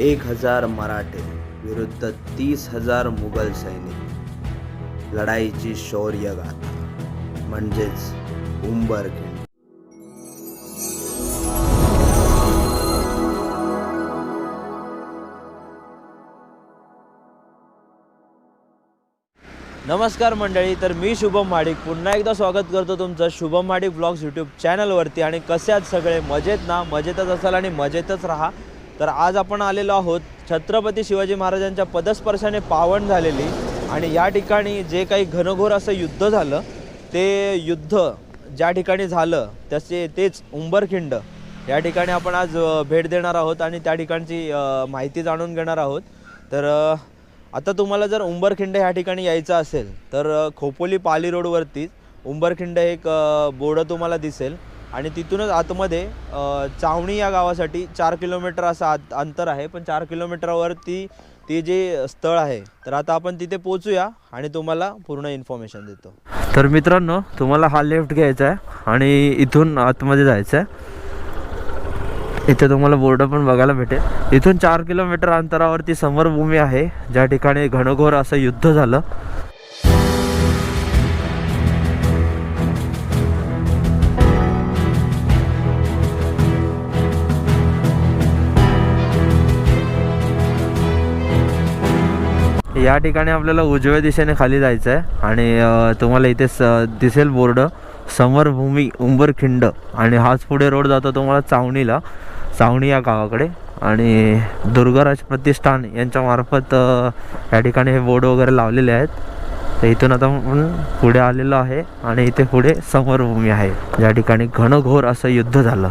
एक हजार मराठे विरुद्ध तीस हजार मुघल सैनिक. लढाईची शौर्य गाथा म्हणजेच उंबरखिंड. नमस्कार मंडळी तर मी शुभम माडिक पुन्हा एकदा स्वागत करतो तुमचं शुभम माडिक ब्लॉग्स यूट्यूब चॅनलवरती आणि कसे आहात सगळे? मजेत ना? मजेतच असाल आणि मजेतच राहा. तर आज आपण आलेलो आहोत छत्रपती शिवाजी महाराजांच्या पदस्पर्शाने पावन झालेली. आणि या ठिकाणी जे काही घनघोर असं युद्ध झालं ते युद्ध ज्या ठिकाणी झालं तसे तेच उंबरखिंड. या ठिकाणी आपण आज भेट देणार आहोत आणि त्या ठिकाणची माहिती जाणून घेणार आहोत. तर आता तुम्हाला जर उंबरखिंड ह्या ठिकाणी यायचं असेल तर खोपोली पाली रोडवरतीच उंबरखिंड एक बोर्ड तुम्हाला दिसेल. आणि तिथूनच आतमध्ये चावणी या गावासाठी चार किलोमीटर असं आत अंतर आहे. पण चार किलोमीटरवरती ते जे स्थळ आहे तर आता आपण तिथे पोचूया आणि तुम्हाला पूर्ण इन्फॉर्मेशन देतो. तर मित्रांनो तुम्हाला हा लेफ्ट घ्यायचा आहे आणि इथून आतमध्ये जायचं आहे. इथे तुम्हाला बोर्ड पण बघायला भेटेल. इथून चार किलोमीटर अंतरावरती समरभूमी आहे. ज्या ठिकाणी घनघोर असं युद्ध झालं. या ठिकाणी आपल्याला उजव्या दिशेने खाली जायचं आहे आणि तुम्हाला इथे स दिसेल बोर्ड समरभूमी उंबरखिंड. आणि हाच पुढे रोड जातो तुम्हाला चावणीला चावणी या गावाकडे. आणि दुर्गाराज प्रतिष्ठान यांच्यामार्फत या ठिकाणी हे बोर्ड वगैरे लावलेले आहेत. तर इथून आता आपण पुढे आलेलो आहे आणि इथे पुढे समरभूमी आहे. ज्या ठिकाणी घनघोर असं युद्ध झालं.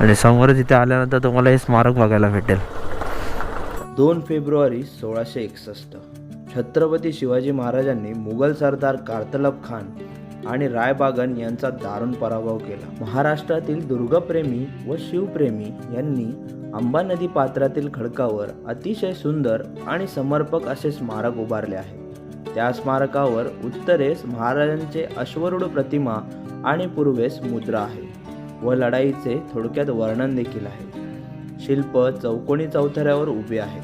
आणि समोरच इथे आल्यानंतर तुम्हाला हे स्मारक बघायला भेटेल. दोन फेब्रुवारी सोळाशे एकसष्ट. छत्रपती शिवाजी महाराजांनी मुघल सरदार कार्तलब खान आणि रायबागन यांचा दारुण पराभव केला. महाराष्ट्रातील दुर्गप्रेमी व शिवप्रेमी यांनी अंबा नदी पात्रातील खडकावर अतिशय सुंदर आणि समर्पक असे स्मारक उभारले आहे. त्या स्मारकावर उत्तरेस महाराजांचे अश्वरूढ प्रतिमा आणि पूर्वेस मुद्रा आहे व लढाईचे थोडक्यात वर्णन देखील आहे. शिल्प चौकोनी चौथऱ्यावर उभे आहे.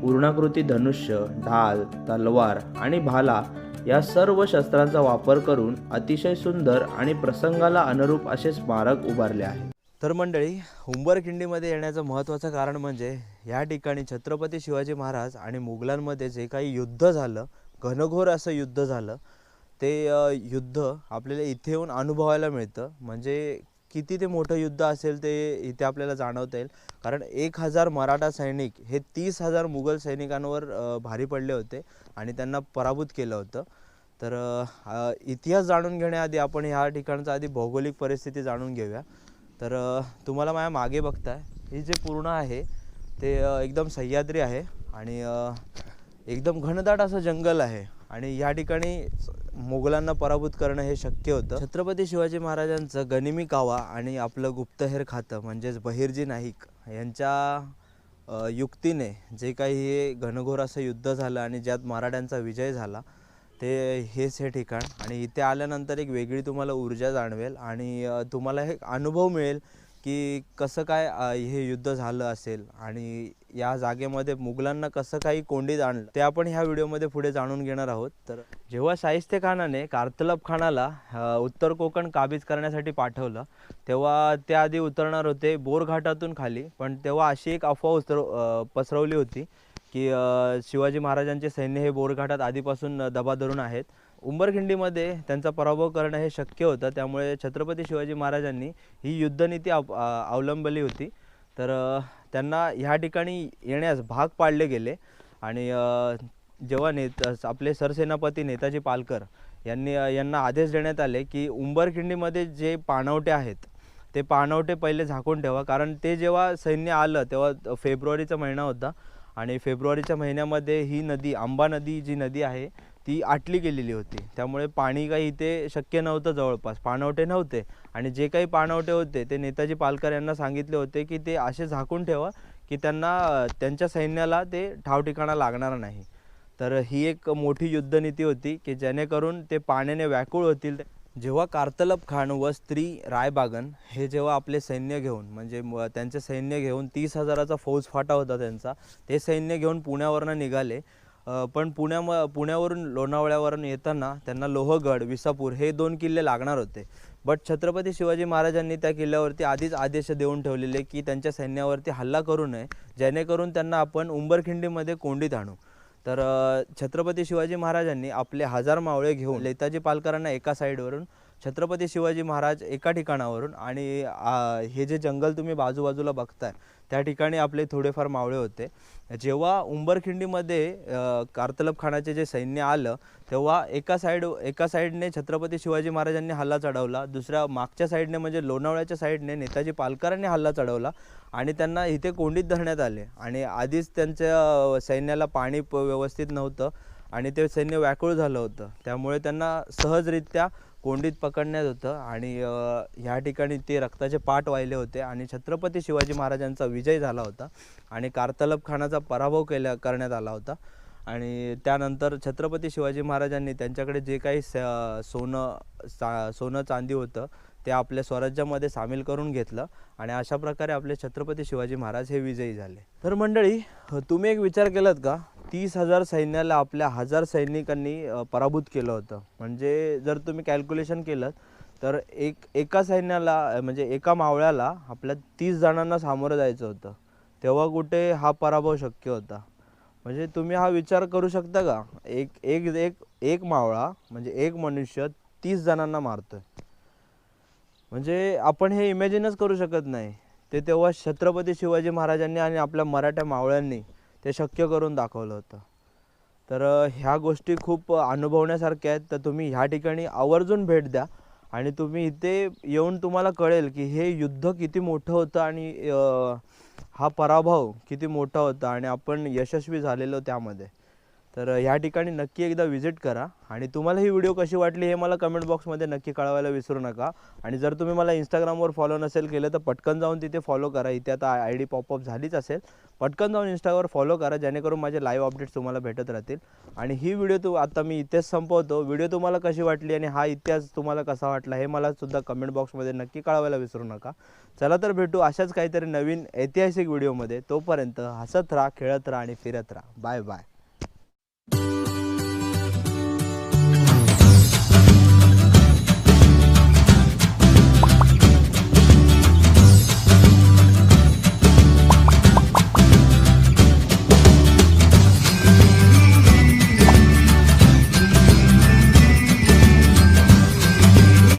पूर्णाकृती धनुष्य ढाल तलवार आणि भाला या सर्व शस्त्रांचा वापर करून अतिशय सुंदर आणि प्रसंगाला अनुरूप असे स्मारक उभारले आहे. तर मंडळी उंबरखिंडीमध्ये येण्याचं महत्त्वाचं कारण म्हणजे या ठिकाणी छत्रपती शिवाजी महाराज आणि मुघलांमध्ये जे काही युद्ध झालं घनघोर असं युद्ध झालं ते युद्ध आपल्याला इथे येऊन अनुभवायला मिळतं. म्हणजे किती ते मोठं युद्ध असेल ते इथे आपल्याला जाणवता येईल. कारण एक हजार मराठा सैनिक हे तीस हजार मुघल सैनिकांवर भारी पडले होते आणि त्यांना पराभूत केलं होतं. तर इतिहास जाणून घेण्याआधी आपण ह्या ठिकाणचा आधी भौगोलिक परिस्थिती जाणून घेऊया. तर तुम्हाला माझ्या मागे बघताय हे जे पूर्ण आहे ते एकदम सह्याद्री आहे आणि एकदम घनदाट असं जंगल आहे आणि या ठिकाणी मोगलांना पराभूत करणं हे शक्य होतं. छत्रपती शिवाजी महाराजांचं गनिमी कावा आणि आपलं गुप्तहेर खातं म्हणजेच बहिर्जी नाईक यांच्या युक्तीने जे काही हे घनघोर असं युद्ध झालं आणि ज्यात मराठ्यांचा विजय झाला ते हेच हे ठिकाण. आणि इथे आल्यानंतर एक वेगळी तुम्हाला ऊर्जा जाणवेल आणि तुम्हाला हे अनुभव मिळेल की कसं काय अ, हे युद्ध झालं असेल आणि या जागेमध्ये मुघलांना कसं काही कोंडीत आणलं ते आपण ह्या व्हिडिओमध्ये पुढे जाणून घेणार आहोत. तर जेव्हा शाहिस्ते खानाने कार्तलब खानाला अ, उत्तर कोकण काबीज करण्यासाठी पाठवलं तेव्हा ते आधी उतरणार होते बोरघाटातून खाली पण तेव्हा अशी एक अफवा उतर अ, पसरवली होती की अ, शिवाजी महाराजांचे सैन्य हे बोरघाटात आधीपासून दबा धरून आहेत. उंबरखिंडीमध्ये त्यांचा पराभव करणं हे शक्य होतं. त्यामुळे छत्रपती शिवाजी महाराजांनी ही युद्धनीती अव अवलंबली होती. तर त्यांना ह्या ठिकाणी येण्यास भाग पाडले गेले. आणि जेव्हा नेत आपले सरसेनापती नेताजी पालकर यांनी यांना आदेश देण्यात आले की उंबरखिंडीमध्ये जे पाणवटे आहेत ते पाणवटे पहिले झाकून ठेवा. कारण ते जेव्हा सैन्य आलं तेव्हा फेब्रुवारीचा महिना होता. आणि फेब्रुवारीच्या महिन्यामध्ये ही नदी आंबा नदी जी नदी आहे ती आटली गेलेली होती. त्यामुळे पाणी काही इथे शक्य नव्हतं जवळपास. पाणवटे नव्हते. आणि जे काही पाणवटे होते ते नेताजी पालकर यांना सांगितले होते की ते असे झाकून ठेवा की त्यांना त्यांच्या सैन्याला ते ठावठिकाणा लागणार नाही. तर ही एक मोठी युद्धनीती होती की जेणेकरून ते पाण्याने व्याकुळ होतील. जेव्हा कार्तलब खान व स्त्री रायबागन हे जेव्हा आपले सैन्य घेऊन म्हणजे त्यांचे सैन्य घेऊन तीस हजाराचा फौजफाटा होता त्यांचा ते सैन्य घेऊन पुण्यावरनं निघाले. पण पुण्याम पुण्यावरून लोणावळ्यावरून येताना त्यांना लोहगड विसापूर हे दोन किल्ले लागणार होते. बट छत्रपती शिवाजी महाराजांनी त्या किल्ल्यावरती आधीच आदेश देऊन ठेवलेले की त्यांच्या सैन्यावरती हल्ला करू नये जेणेकरून त्यांना आपण उंबरखिंडीमध्ये कोंडीत आणू. तर छत्रपती शिवाजी महाराजांनी आपले हजार मावळे घेऊन नेताजी पालकरांना एका साईडवरून छत्रपती शिवाजी महाराज एका ठिकाणावरून आणि हे जे जंगल तुम्ही बाजूबाजूला बघताय त्या ठिकाणी आपले थोडेफार मावळे होते. जेव्हा उंबरखिंडीमध्ये अ, कार्तलब खानाचे जे सैन्य आलं तेव्हा एका साईड एका साईडने छत्रपती शिवाजी महाराजांनी हल्ला चढवला दुसऱ्या मागच्या साईडने म्हणजे लोणावळ्याच्या साईडने नेताजी पालकरांनी हल्ला चढवला आणि त्यांना इथे कोंडीत धरण्यात आले. आणि आधीच त्यांच्या सैन्याला पाणी प व्यवस्थित नव्हतं आणि ते सैन्य व्याकुळ झालं होतं. त्यामुळे त्यांना सहजरित्या कोंडीत पकडण्यात होतं आणि ह्या ठिकाणी ते रक्ताचे पाठ वाहिले होते आणि छत्रपती शिवाजी महाराजांचा विजय झाला होता आणि कार्तलब खानाचा पराभव केला करण्यात आला होता. आणि त्यानंतर छत्रपती शिवाजी महाराजांनी त्यांच्याकडे जे काही स सोनं चा सोनं चांदी होतं ते आपल्या स्वराज्यामध्ये सामील करून घेतलं आणि अशा प्रकारे आपले छत्रपती शिवाजी महाराज हे विजयी झाले. तर मंडळी तुम्ही एक विचार केलात का? तीस हजार सैन्याला आपल्या हजार सैनिकांनी पराभूत केलं होतं. म्हणजे जर तुम्ही कॅल्क्युलेशन केलं तर एक एका सैन्याला म्हणजे एका मावळ्याला आपल्या तीस जणांना सामोरं जायचं होतं. तेव्हा कुठे हा पराभव शक्य होता? म्हणजे तुम्ही हा विचार करू शकता का? एक एक एक एक मावळा म्हणजे एक मनुष्य तीस जणांना मारतोय. म्हणजे आपण हे इमॅजिनच करू शकत नाही. ते तेव्हा छत्रपती शिवाजी महाराजांनी आणि आपल्या मराठ्या मावळ्यांनी ते शक्य करून दाखवलं होतं. तर ह्या गोष्टी खूप अनुभवण्यासारख्या आहेत. तर तुम्ही ह्या ठिकाणी आवर्जून भेट द्या आणि तुम्ही इथे येऊन तुम्हाला कळेल की हे युद्ध किती मोठं होतं आणि हा पराभव किती मोठा होता आणि आपण यशस्वी झालेलो त्यामध्ये. तर ह्या ठिकाणी नक्की एकदा व्हिजिट करा आणि तुम्हाला ही व्हिडिओ कशी वाटली हे मला कमेंट बॉक्समध्ये नक्की कळवायला विसरू नका. आणि जर तुम्ही मला इंस्टाग्रामवर फॉलो नसेल केलं तर पटकन जाऊन तिथे फॉलो करा. इथे आता आय डी पॉपअप झालीच असेल. पटकन जाऊन इंस्टावर फॉलो करा जेणेकरून माझे लाईव्ह अपडेट्स तुम्हाला भेटत राहतील. आणि ही व्हिडिओ तू आता मी इथेच संपवतो. व्हिडिओ तुम्हाला कशी वाटली आणि हा इतिहास तुम्हाला कसा वाटला हे मला सुद्धा कमेंट बॉक्समध्ये नक्की कळवायला विसरू नका. चला तर भेटू अशाच काहीतरी नवीन ऐतिहासिक व्हिडिओमध्ये. तोपर्यंत हसत राहा खेळत राहा आणि फिरत राहा. Bye bye